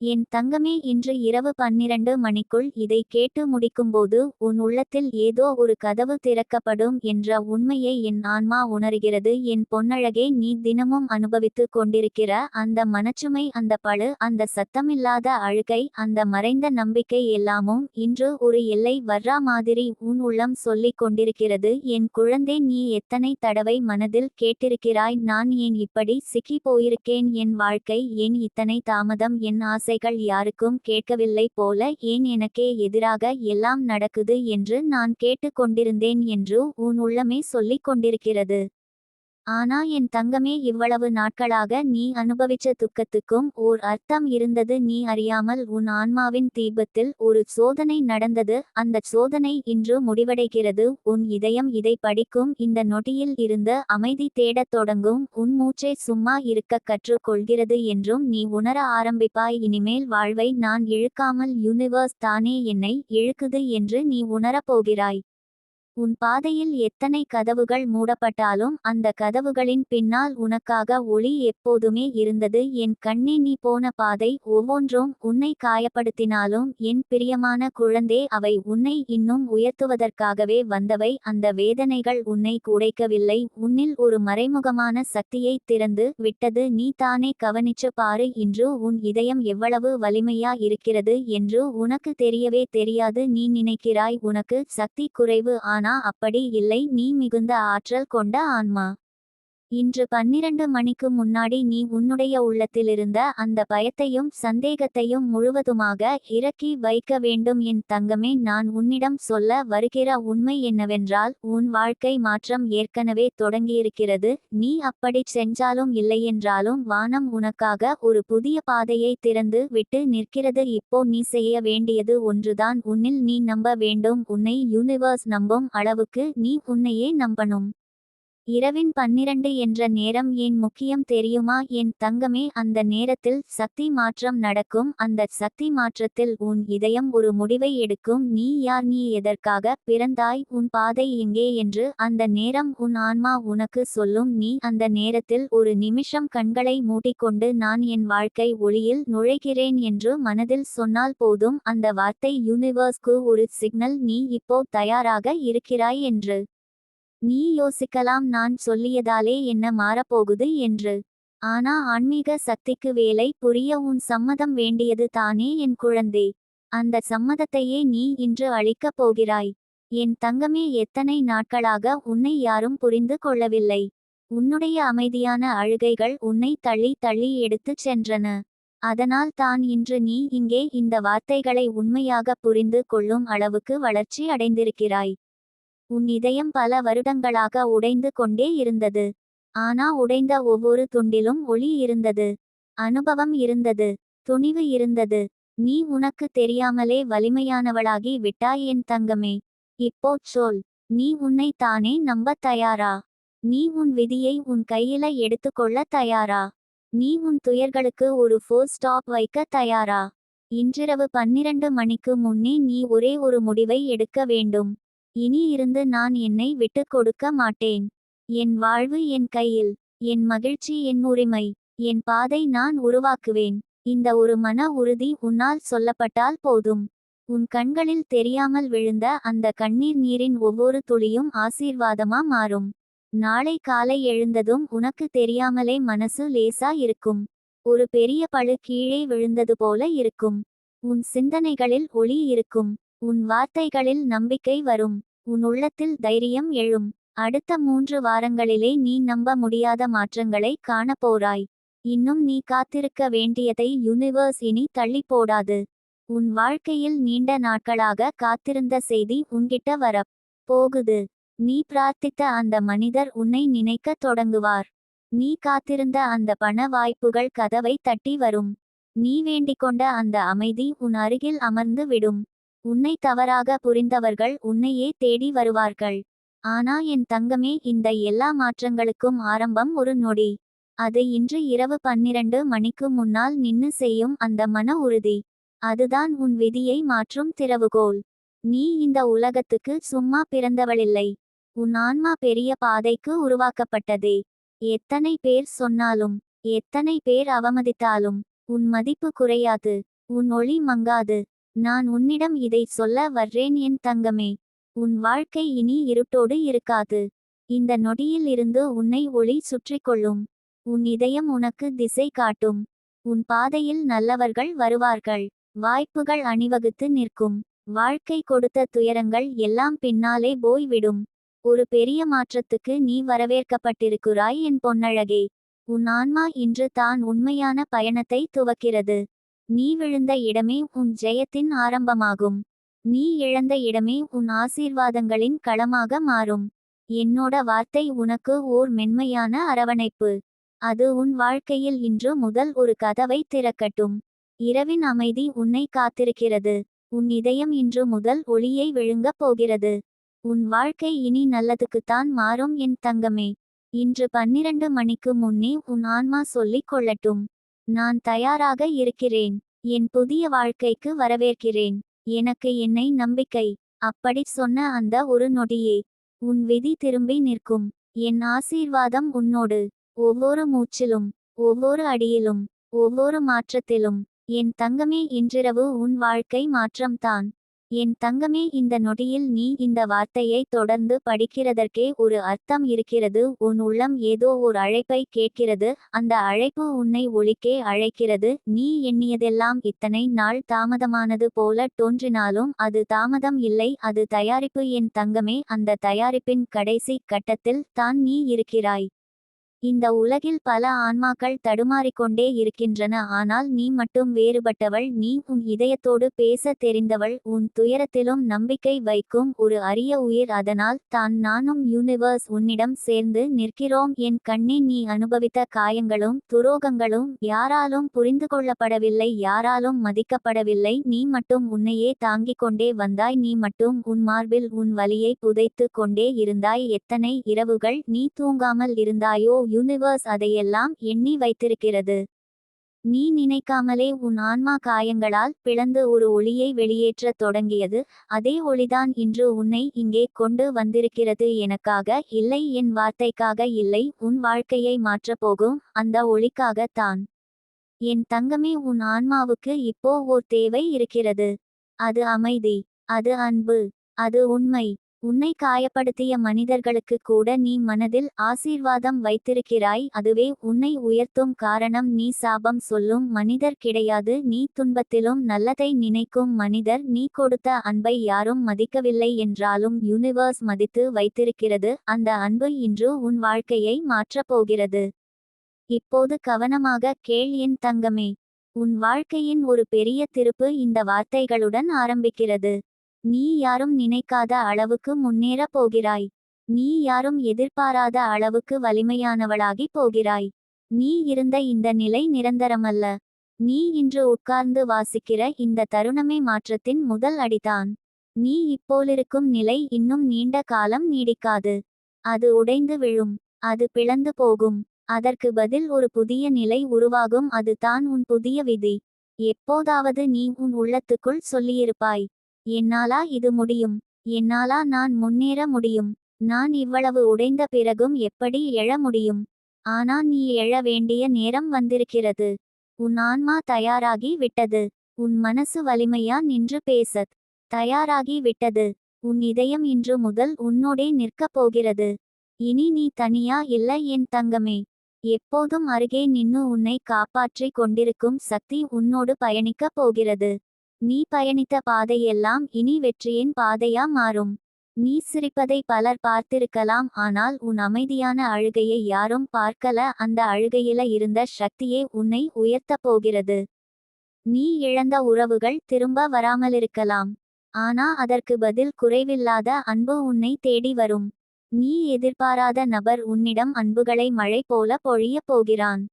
என் தங்கமே இன்று இரவு பன்னிரண்டு மணிக்குள் இதை கேட்டு முடிக்கும்போது உன் உள்ளத்தில் ஏதோ ஒரு கதவு திறக்கப்படும் என்ற உண்மையை என் ஆன்மா உணர்கிறது. என் பொன்னழகே நீ தினமும் அனுபவித்து கொண்டிருக்கிற அந்த மனச்சுமை அந்த பழு அந்த சத்தமில்லாத அழுகை அந்த மறைந்த நம்பிக்கை எல்லாமும் இன்று ஒரு எல்லை வர்றா மாதிரி உன் உள்ளம் சொல்லிக் கொண்டிருக்கிறது. என் குழந்தை நீ எத்தனை தடவை மனதில் கேட்டிருக்கிறாய்? நான் ஏன் இப்படி சிக்கி போயிருக்கேன்? என் வாழ்க்கை ஏன் இத்தனை தாமதம்? என் ஆசை ஆசைகள் யாருக்கும் கேட்கவில்லை போல ஏன் எனக்கே எதிராக எல்லாம் நடக்குது என்று நான் கேட்டுக்கொண்டிருந்தேன் என்று உன் உள்ளமே சொல்லிக் கொண்டிருக்கிறது. ஆனா என் தங்கமே இவ்வளவு நாட்களாக நீ அனுபவிச்ச துக்கத்துக்கும் ஓர் அர்த்தம் இருந்தது நீ அறியாமல் உன் ஆன்மாவின் தீபத்தில் ஒரு சோதனை நடந்தது. அந்த சோதனை இன்று முடிவடைகிறது. உன் இதயம் இதை படிக்கும். இந்த நொடியில் இருந்து அமைதி தேடத் தொடங்கும். உன் மூச்சை சும்மா இருக்க கற்றுக் கொள்கிறது என்றும் நீ உணர ஆரம்பிப்பாய். இனிமேல் வாழ்வை நான் இழுக்காமல் யூனிவர்ஸ் தானே என்னை இழுக்குது என்று நீ உணரப் போகிறாய். உன் பாதையில் எத்தனை கதவுகள் மூடப்பட்டாலும் அந்த கதவுகளின் பின்னால் உனக்காக ஒளி எப்போதுமே இருந்தது. என் கண்ணே நீ போன பாதை ஒவ்வொன்றும் உன்னை காயப்படுத்தினாலும் என் பிரியமான குழந்தே அவை உன்னை இன்னும் உயர்த்துவதற்காகவே வந்தவை. அந்த வேதனைகள் உன்னை குடைக்கவில்லை. உன்னில் ஒரு மறைமுகமான சக்தியை திறந்து விட்டது. நீ தானே கவனிச்சு பாரு இன்று உன் இதயம் எவ்வளவு வலிமையா இருக்கிறது என்று உனக்கு தெரியவே தெரியாது. நீ நினைக்கிறாய் உனக்கு சக்தி குறைவு ஆனா அப்படி இல்லை நீ மிகுந்த ஆற்றல் கொண்ட ஆன்மா. இன்று பன்னிரண்டு மணிக்கு முன்னாடி நீ உன்னுடைய உள்ளத்திலிருந்த அந்த பயத்தையும் சந்தேகத்தையும் முழுவதுமாக இறக்கி வைக்க வேண்டும் என் தங்கமே நான் உன்னிடம் சொல்ல வருகிற உண்மை என்னவென்றால் உன் வாழ்க்கை மாற்றம் ஏற்கனவே தொடங்கியிருக்கிறது நீ அப்படிச் செஞ்சாலும் இல்லையென்றாலும் வானம் உனக்காக ஒரு புதிய பாதையை திறந்து விட்டு நிற்கிறது. இப்போ நீ செய்ய வேண்டியது ஒன்றுதான் உன்னில் நீ நம்ப வேண்டும் உன்னை யூனிவர்ஸ் நம்பும் அளவுக்கு நீ உன்னையே நம்பணும். இரவின் பன்னிரண்டு என்ற நேரம் ஏன் முக்கியம் தெரியுமா? என் தங்கமே அந்த நேரத்தில் சக்தி மாற்றம் நடக்கும். அந்த சக்தி மாற்றத்தில் உன் இதயம் ஒரு முடிவை எடுக்கும். நீ யார்? நீ எதற்காக பிறந்தாய்? உன் பாதை எங்கே? என்று அந்த நேரம் உன் ஆன்மா உனக்கு சொல்லும். நீ அந்த நேரத்தில் ஒரு நிமிஷம் கண்களை மூடிக்கொண்டு நான் என் வாழ்க்கை ஒளியில் நுழைகிறேன் என்று மனதில் சொன்னால் போதும். அந்த வார்த்தை யூனிவர்ஸ்க்கு ஒரு சிக்னல் நீ இப்போ தயாராக இருக்கிறாய் என்று நீ யோசிக்கலாம் நான் சொல்லியதாலே என்ன மாறப்போகுது என்று. ஆனா ஆன்மீக சக்திக்கு வேலை புரிய உன் சம்மதம் வேண்டியது தானே என் குழந்தை. அந்த சம்மதத்தையே நீ இன்று அளிக்கப் போகிறாய். என் தங்கமே எத்தனை நாட்களாக உன்னை யாரும் புரிந்து கொள்ளவில்லை. உன்னுடைய அமைதியான அழுகைகள் உன்னை தள்ளி தள்ளி எடுத்துச் சென்றன. அதனால் தான் இன்று நீ இங்கே இந்த வார்த்தைகளை உண்மையாக புரிந்து கொள்ளும் அளவுக்கு வளர்ச்சி அடைந்திருக்கிறாய். உன் இதயம் பல வருடங்களாக உடைந்து கொண்டே இருந்தது. ஆனா உடைந்த ஒவ்வொரு துண்டிலும் ஒளி இருந்தது. அனுபவம் இருந்தது. துணிவு இருந்தது. நீ உனக்கு தெரியாமலே வலிமையானவளாகி விட்டாய் என் தங்கமே. இப்போ சொல். நீ உன்னை தானே நம்ப தயாரா? நீ உன் விதியை உன் கையில எடுத்துக்கொள்ள தயாரா? நீ உன் துயர்களுக்கு ஒரு ஃபோர் ஸ்டாப் வைக்க தயாரா? இன்றிரவு பன்னிரண்டு மணிக்கு முன்னே நீ ஒரே ஒரு முடிவை எடுக்க வேண்டும். இனி இருந்து நான் என்னை விட்டுக் கொடுக்க மாட்டேன். என் வாழ்வு என் கையில். என் மகிழ்ச்சி என் உரிமை. என் பாதை நான் உருவாக்குவேன். இந்த ஒரு மன உறுதி உன்னால் சொல்லப்பட்டால் போதும். உன் கண்களில் தெரியாமல் விழுந்த அந்த கண்ணீர் நீரின் ஒவ்வொரு துளியும் ஆசீர்வாதமா மாறும். நாளை காலை எழுந்ததும் உனக்கு தெரியாமலே மனசு லேசா இருக்கும். ஒரு பெரிய பழு கீழே விழுந்தது போல இருக்கும். உன் சிந்தனைகளில் ஒளி இருக்கும். உன் வார்த்தைகளில் நம்பிக்கை வரும். உன் உள்ளத்தில் தைரியம் எழும். அடுத்த மூன்று வாரங்களிலே நீ நம்ப முடியாத மாற்றங்களை காணப்போறாய். இன்னும் நீ காத்திருக்க வேண்டியதை யூனிவர்ஸ் இனி தள்ளி போடாது. உன் வாழ்க்கையில் நீண்ட நாட்களாக காத்திருந்த செய்தி உன்கிட்ட வரப் போகுது. நீ பிரார்த்தித்த அந்த மனிதர் உன்னை நினைக்கத் தொடங்குவார். நீ காத்திருந்த அந்த பண வாய்ப்புகள் கதவை தட்டி வரும். நீ வேண்டிக்கொண்ட அந்த அமைதி உன் அருகில் அமர்ந்து விடும். உன்னை தவறாக புரிந்தவர்கள் உன்னையே தேடி வருவார்கள். ஆனா என் தங்கமே இந்த எல்லா மாற்றங்களுக்கும் ஆரம்பம் ஒரு நொடி. அது இன்று இரவு பன்னிரண்டு மணிக்கு முன்னால் நின்னு செய்யும் அந்த மன உறுதி. அதுதான் உன் விதியை மாற்றும் திறவுகோல். நீ இந்த உலகத்துக்கு சும்மா பிறந்தவளில்லை. உன் ஆன்மா பெரிய பாதைக்கு உருவாக்கப்பட்டதே. எத்தனை பேர் சொன்னாலும் எத்தனை பேர் அவமதித்தாலும் உன் மதிப்பு குறையாது. உன் ஒளி மங்காது. நான் உன்னிடம் இதை சொல்ல வர்றேன் என் தங்கமே. உன் வாழ்க்கை இனி இருட்டோடு இருக்காது. இந்த நொடியில் இருந்து உன்னை ஒளி சுற்றிக் கொள்ளும். உன் இதயம் உனக்கு திசை காட்டும். உன் பாதையில் நல்லவர்கள் வருவார்கள். வாய்ப்புகள் அணிவகுத்து நிற்கும். வாழ்க்கை கொடுத்த துயரங்கள் எல்லாம் பின்னாலே போய்விடும். ஒரு பெரிய மாற்றத்துக்கு நீ வரவேற்கப்பட்டிருக்கிறாய் என் பொன்னழகே. உன் ஆன்மா இன்று தான் உண்மையான பயணத்தை துவக்கிறது. நீ விழுந்த இடமே உன் ஜெயத்தின் ஆரம்பமாகும். நீ இழந்த இடமே உன் ஆசீர்வாதங்களின் களமாக மாறும். என்னோட வார்த்தை உனக்கு ஓர் மென்மையான அரவணைப்பு. அது உன் வாழ்க்கையில் இன்று முதல் ஒரு கதவை திறக்கட்டும். இரவின் அமைதி உன்னை காத்திருக்கிறது. உன் இதயம் இன்று முதல் ஒளியை விழுங்கப் போகிறது. உன் வாழ்க்கை இனி நல்லதுக்குத்தான் மாறும் என் தங்கமே. இன்று பன்னிரண்டு மணிக்கு முன்னே உன் ஆன்மா சொல்லிக் கொள்ளட்டும். நான் தயாராக இருக்கிறேன் என் புதிய வாழ்க்கைக்கு வரவேற்கிறேன் எனக்கு என்னை நம்பிக்கை அப்படி சொன்ன அந்த ஒரு நொடியே. உன் விதி திரும்பி நிற்கும் என் ஆசீர்வாதம் உன்னோடு. ஒவ்வொரு மூச்சிலும் ஒவ்வொரு அடியிலும் ஒவ்வொரு மாற்றத்திலும் என் தங்கமே இன்றிரவு உன் வாழ்க்கை மாற்றம்தான். என் தங்கமே இந்த நொடியில் நீ இந்த வார்த்தையை தொடர்ந்து படிக்கிறதற்கே ஒரு அர்த்தம் இருக்கிறது. உன் உள்ளம் ஏதோ ஒரு அழைப்பை கேட்கிறது. அந்த அழைப்பு உன்னை ஒளிக்கே அழைக்கிறது. நீ எண்ணியதெல்லாம் இத்தனை நாள் தாமதமானது போல தோன்றினாலும் அது தாமதம் இல்லை. அது தயாரிப்பு. என் தங்கமே அந்த தயாரிப்பின் கடைசி கட்டத்தில் தான் நீ இருக்கிறாய். இந்த உலகில் பல ஆன்மாக்கள் தடுமாறிக்கொண்டே இருக்கின்றன ஆனால் நீ மட்டும் வேறுபட்டவள். நீ உன் இதயத்தோடு பேச தெரிந்தவள். உன் துயரத்திலும் நம்பிக்கை வைக்கும் ஒரு அரிய உயிர். அதனால் தான் நானும் யூனிவர்ஸ் உன்னிடம் சேர்ந்து நிற்கிறோம். என் கண்ணே நீ அனுபவித்த காயங்களும் துரோகங்களும் யாராலும் புரிந்து கொள்ளப்படவில்லை யாராலும் மதிக்கப்படவில்லை. நீ மட்டும் உன்னையே தாங்கிக் கொண்டே வந்தாய். நீ மட்டும் உன் மார்பில் உன் வலியை புதைத்து கொண்டே இருந்தாய். எத்தனை இரவுகள் நீ தூங்காமல் இருந்தாயோ யூனிவர்ஸ் அதையெல்லாம் எண்ணி வைத்திருக்கிறது. நீ நினைக்காமலே உன் ஆன்மா காயங்களால் பிளந்து ஒரு ஒளியை வெளியேற்றத் தொடங்கியது. அதே ஒளிதான் இன்று உன்னை இங்கே கொண்டு வந்திருக்கிறது. எனக்காக இல்லை என் வார்த்தைக்காக இல்லை உன் வாழ்க்கையை மாற்றப் போகும் அந்த ஒளிக்காக தான். என் தங்கமே உன் ஆன்மாவுக்கு இப்போ ஓர் தேவை இருக்கிறது. அது அமைதி அது அன்பு அது உண்மை. உன்னை காயப்படுத்திய மனிதர்களுக்கு கூட நீ மனதில் ஆசீர்வாதம் வைத்திருக்கிறாய். அதுவே உன்னை உயர்த்தும் காரணம். நீ சாபம் சொல்லும் மனிதர் கிடையாது. நீ துன்பத்திலும் நல்லதை நினைக்கும் மனிதர். நீ கொடுத்த அன்பை யாரும் மதிக்கவில்லை என்றாலும் யூனிவர்ஸ் மதித்து வைத்திருக்கிறது. அந்த அன்பு இன்று உன் வாழ்க்கையை மாற்றப் போகிறது. இப்போது கவனமாக கேள் என் தங்கமே. உன் வாழ்க்கையின் ஒரு பெரிய திருப்பு இந்த வார்த்தைகளுடன் ஆரம்பிக்கிறது. நீ யாரும் நினைக்காத அளவுக்கு முன்னேற போகிறாய். நீ யாரும் எதிர்பாராத அளவுக்கு வலிமையானவளாகி போகிறாய். நீ இருந்த இந்த நிலை நிரந்தரமல்ல. நீ இன்று உட்கார்ந்து வாசிக்கிற இந்த தருணமே மாற்றத்தின் முதல் அடிதான். நீ இப்போலிருக்கும் நிலை இன்னும் நீண்ட காலம் நீடிக்காது. அது உடைந்து விழும். அது பிளந்து போகும். அதற்கு பதில் ஒரு புதிய நிலை உருவாகும். அது தான் உன் புதிய விதி. எப்போதாவது நீ உன் உள்ளத்துக்குள் சொல்லியிருப்பாய். என்னாலா இது முடியும்? என்னாலா நான் முன்னேற முடியும்? நான் இவ்வளவு உடைந்த பிறகும் எப்படி எழ முடியும்? ஆனா நீ எழ வேண்டிய நேரம் வந்திருக்கிறது. உன் ஆன்மா தயாராகி விட்டது. உன் மனசு வலிமையா நின்று பேசத் தயாராகி விட்டது. உன் இதயம் இன்று முதல் உன்னோடே நிற்கப் போகிறது. இனி நீ தனியா இல்ல என் தங்கமே. எப்போதும் அருகே நின்னு உன்னை காப்பாற்றிக் கொண்டிருக்கும் சக்தி உன்னோடு பயணிக்கப் போகிறது. நீ பயணித்த பாதையெல்லாம் இனி வெற்றியின் பாதையா மாறும். நீ சிரிப்பதை பலர் பார்த்திருக்கலாம் ஆனால் உன் அமைதியான அழுகையை யாரும் பார்க்கல. அந்த அழுகையில இருந்த சக்தியே உன்னை உயர்த்தப் போகிறது. நீ இழந்த உறவுகள் திரும்ப வராமலிருக்கலாம். ஆனா அதற்கு பதில் குறைவில்லாத அன்பு உன்னை தேடி வரும். நீ எதிர்பாராத நபர் உன்னிடம் அன்புகளை மழை போல பொழியப் போகிறான்.